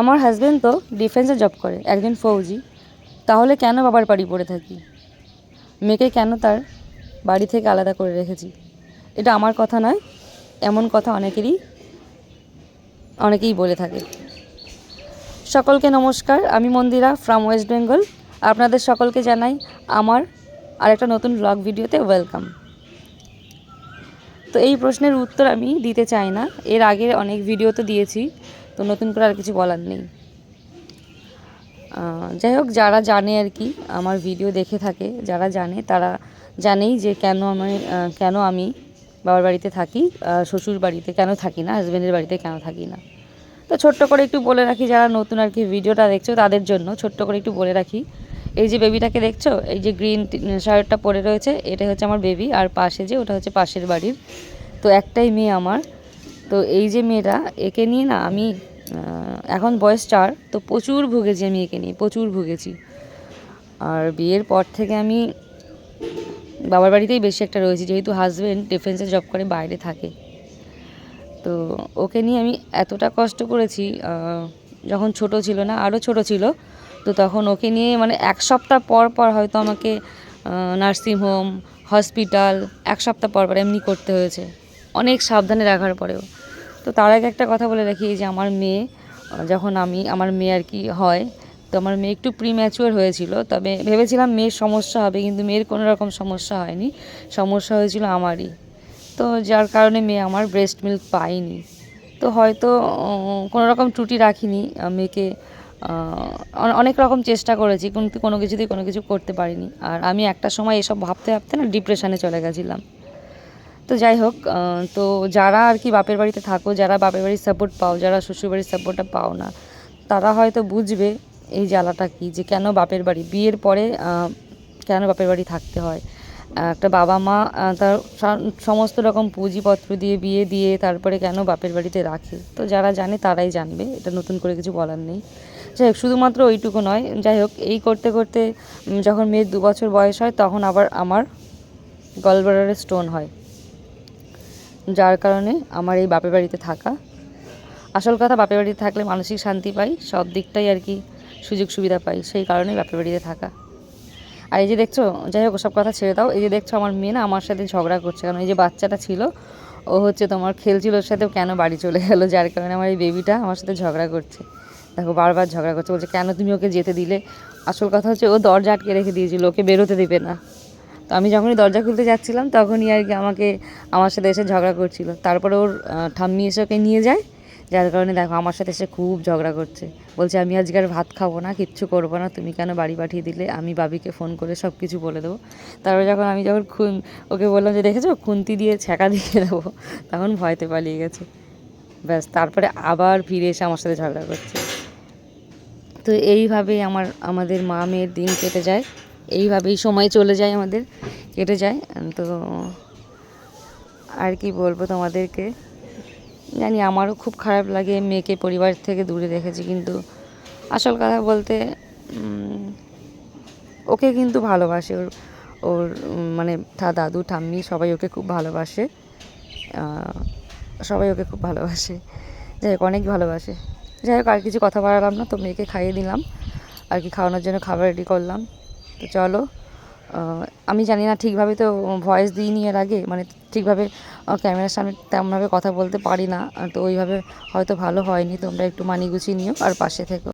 আমার হাজব্যান্ড তো ডিফেন্সে জব করে, একজন ফৌজি। তাহলে কেন বাবার বাড়ি পড়ে থাকি? মেয়েকে কেন তার বাড়ি থেকে আলাদা করে রেখেছি? এটা আমার কথা নয়, এমন কথা অনেকেরই, অনেকেই বলে থাকে। সকলকে নমস্কার, আমি মন্দিরা ফ্রম ওয়েস্ট বেঙ্গল আপনাদের সকলকে জানাই আমার আরেকটা নতুন ব্লগ ভিডিওতে ওয়েলকাম তো এই প্রশ্নের উত্তর আমি দিতে চাই না, এর আগে অনেক ভিডিও তো দিয়েছি। তো নতুন করে আর কিছু বলার নেই। যাই হোক, যারা জানে আর কি, আমার ভিডিও দেখে থাকে, যারা জানে, তারা জানেই যে কেন আমি কেন আমি বাবার বাড়িতে থাকি শ্বশুর বাড়িতে কেন থাকি না হাজব্যান্ডের বাড়িতে কেন থাকি না। তো ছোট্ট করে একটু বলে রাখি, যারা নতুন আর কি ভিডিওটা দেখছ, তাদের জন্য ছোট্ট করে একটু বলে রাখি। এই যে বেবিটাকে দেখছ, এই যে গ্রিন শার্টটা পরে রয়েছে এটা হচ্ছে আমার বেবি আর পাশে যে, ওটা হচ্ছে পাশের বাড়ির। তো একটাই মেয়ে আমার তো এই যে মেয়েটা, একে নিয়ে না আমি এখন বয়স চার, তো প্রচুর ভুগেছি আমি একে নিয়ে, প্রচুর ভুগেছি। আর বিয়ের পর থেকে আমি বাবার বাড়িতেই বেশি একটা রয়েছি, যেহেতু হাজব্যান্ড ডিফেন্সে জব করে বাইরে থাকে। তো ওকে নিয়ে আমি এতটা কষ্ট করেছি যখন ছোট ছিল না, আরও ছোট ছিল, তো তখন ওকে নিয়ে মানে এক সপ্তাহ পর পর হয়তো আমাকে নার্সিংহোম হসপিটাল এক সপ্তাহ পর পর এমনি করতে হয়েছে। অনেক সাবধানে রাখার পরেও। তো তার আগে একটা কথা বলে রাখি যে আমার মেয়ে যখন আমি, আমার মেয়ে আর কি হয়, তো আমার মেয়ে একটু প্রি ম্যাচুয়ার হয়েছিল, তবে ভেবেছিলাম মেয়ের সমস্যা হবে, কিন্তু মেয়ের কোনো রকম সমস্যা হয়নি, সমস্যা হয়েছিল আমারই। তো যার কারণে মেয়ে আমার ব্রেস্ট মিল্ক পায়নি। তো হয়তো কোনো রকম ত্রুটি রাখিনি মেয়েকে অনেক রকম চেষ্টা করেছি, কিন্তু কোনো কিছুতেই কোনো কিছু করতে পারিনি। আর আমি একটা সময় এসব ভাবতে ভাবতে না ডিপ্রেশনে চলে গেছিলাম। তো যাই হোক তো যারা আর কি বাপের বাড়িতে থাকো, যারা বাপের বাড়ির সাপোর্ট পাও, যারা শ্বশুরবাড়ির সাপোর্টটা পাও না, তারা হয়তো বুঝবে এই জ্বালাটা কি, যে কেন বাপের বাড়ি, বিয়ের পরে কেন বাপের বাড়ি থাকতে হয়। একটা বাবা মা তার সমস্ত রকম পুঁজিপত্র দিয়ে, বিয়ে দিয়ে, তারপরে কেন বাপের বাড়িতে রাখে, তো যারা জানে তারাই জানবে, এটা নতুন করে কিছু বলার নেই। যাই হোক, শুধুমাত্র ওইটুকু নয়, যাই হোক, এই করতে করতে যখন মেয়ের দু বছর বয়স হয়, তখন আবার আমার গলব্লাডারে স্টোন হয়। যার কারণে আমার এই বাপের বাড়িতে থাকা। আসল কথা, বাপের বাড়িতে থাকলে মানসিক শান্তি পাই, সব দিকটাই আর কি সুযোগ সুবিধা পাই, সেই কারণেই বাপের বাড়িতে থাকা। আর এই যে দেখছ, যাই হোক সব কথা ছেড়ে দাও। এই যে দেখছ, আমার মেয়ে না আমার সাথে ঝগড়া করছে। কারণ এই যে বাচ্চাটা ছিল, ও হচ্ছে তোমার খেলছিল, ওর সাথে কেন বাড়ি চলে গেলো? যার কারণে আমার এই বেবিটা আমার সাথে ঝগড়া করছে। দেখো, বারবার ঝগড়া করছে। বলছে, কেন তুমি ওকে যেতে দিলে? আসল কথা হচ্ছে, ও দরজা আটকে রেখে দিয়েছিল, ওকে বেরোতে দেবে না। তো আমি যখনই দরজা খুলতে যাচ্ছিলাম, তখনই আর কি আমাকে, আমার সাথে এসে ঝগড়া করছিল। তারপরে ওর ঠাম্মি এসে ওকে নিয়ে যায়। যার কারণে দেখো আমার সাথে এসে খুব ঝগড়া করছে। বলছে, আমি আজকে আর ভাত খাব না, কিচ্ছু করব না। তুমি কেন বাড়ি পাঠিয়ে দিলে? আমি বাবিকে ফোন করে সব কিছু বলে দেবো। তারপরে যখন আমি যখন খুন, ওকে বললাম যে, দেখেছ? খুন্তি দিয়ে ছ্যাঁকা দিয়ে দেবো। তখন ভয়তে পালিয়ে গেছে। ব্যাস, তারপরে আবার ফিরে এসে আমার সাথে ঝগড়া করছে। তো এইভাবেই আমার, আমাদের মা মেয়ের দিন কেটে যায়। এইভাবেই সময় চলে যায় আমাদের, কেটে যায়। তো আর কি বলব তোমাদেরকে? জানি আমারও খুব খারাপ লাগে, মেয়েকে পরিবার থেকে দূরে রেখেছি, কিন্তু আসল কথা বলতে ওকে কিন্তু ভালোবাসে। ওর ওর মানে দাদু, ঠাম্মি সবাই ওকে খুব ভালোবাসে। সবাই ওকে খুব ভালোবাসে। যাই হোক, অনেক ভালোবাসে। যাই হোক, আর কিছু কথা বাড়ালাম না, তো মেয়েকে খাইয়ে দিলাম। আর কি খাওয়ানোর জন্য খাবার রেডি করলাম। তো চলো আমি জানি না ঠিকভাবে তো ভয়েস দিইনি এর আগে মানে ঠিকভাবে ক্যামেরার সামনে তেমনভাবে কথা বলতে পারি না, তো ওইভাবে হয়তো ভালো হয়নি, তোমরা একটু মানি গুছিয়ে নিও আর পাশে থেকো।